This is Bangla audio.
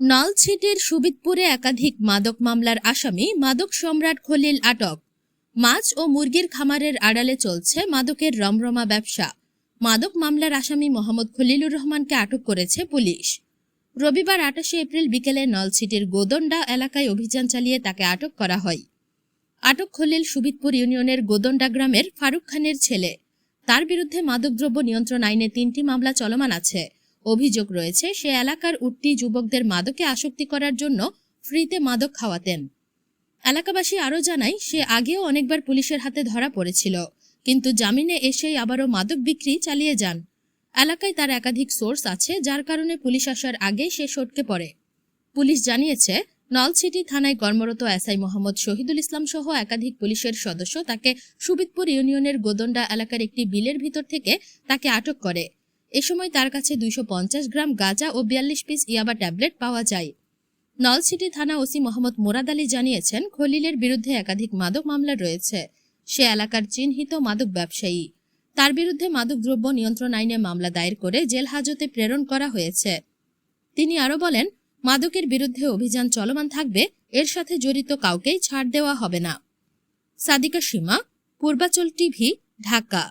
নলছিটির সুবিদপুরে একাধিক মাদক মামলার আসামি মাদক সম্রাট খলিল আটক। মাছ ও মুরগির খামারের আড়ালে চলছে মাদকের রমরমা ব্যবসা। মাদক মামলার আসামি মোহাম্মদ খলিলুর রহমানকে আটক করেছে পুলিশ। রবিবার আটাশে এপ্রিল বিকেলে নলছিটির গোদন্ডা এলাকায় অভিযান চালিয়ে তাকে আটক করা হয়। আটক খলিল সুবিদপুর ইউনিয়নের গোদন্ডা গ্রামের ফারুক খানের ছেলে। তার বিরুদ্ধে মাদকদ্রব্য নিয়ন্ত্রণ আইনে তিনটি মামলা চলমান আছে। অভিযোগ রয়েছে, সে এলাকার উঠতি যুবকদের মাদকে আসক্তি করার জন্য ফ্রিতে মাদক খাওয়াতেন। এলাকাবাসী আরও জানায়, সে আগেও অনেকবার পুলিশের হাতে ধরা পড়েছিল, কিন্তু জামিনে এসেই আবারও মাদক বিক্রি চালিয়ে যান। এলাকায় তার একাধিক সোর্স আছে, যার কারণে পুলিশ আসার আগেই সে সটকে পড়ে। পুলিশ জানিয়েছে নলছিটি থানায় কর্মরত এসআই মোহাম্মদ শহীদুল ইসলাম সহ একাধিক পুলিশের সদস্য তাকে সুবিদপুর ইউনিয়নের গোদন্ডা এলাকার একটি বিলের ভিতর থেকে তাকে আটক করে। এ সময় তার কাছে দুইশো পঞ্চাশ গ্রাম গাঁজা ও বিয়াল্লিশ পিস ইয়াবা ট্যাবলেট পাওয়া যায়। নলছিটি থানা ওসি মোহাম্মদ মোরাদ আলী জানিয়েছেন, খলিলের বিরুদ্ধে একাধিক মাদক মামলা রয়েছে। সে এলাকার চিহ্নিত মাদক ব্যবসায়ী। তার বিরুদ্ধে মাদকদ্রব্য নিয়ন্ত্রণ আইনে মামলা দায়ের করে জেল হাজতে প্রেরণ করা হয়েছে। তিনি আরও বলেন, মাদকের বিরুদ্ধে অভিযান চলমান থাকবে, এর সাথে জড়িত কাউকেই ছাড় দেওয়া হবে না। সাদিকা সীমা, পূর্বাচল টিভি, ঢাকা।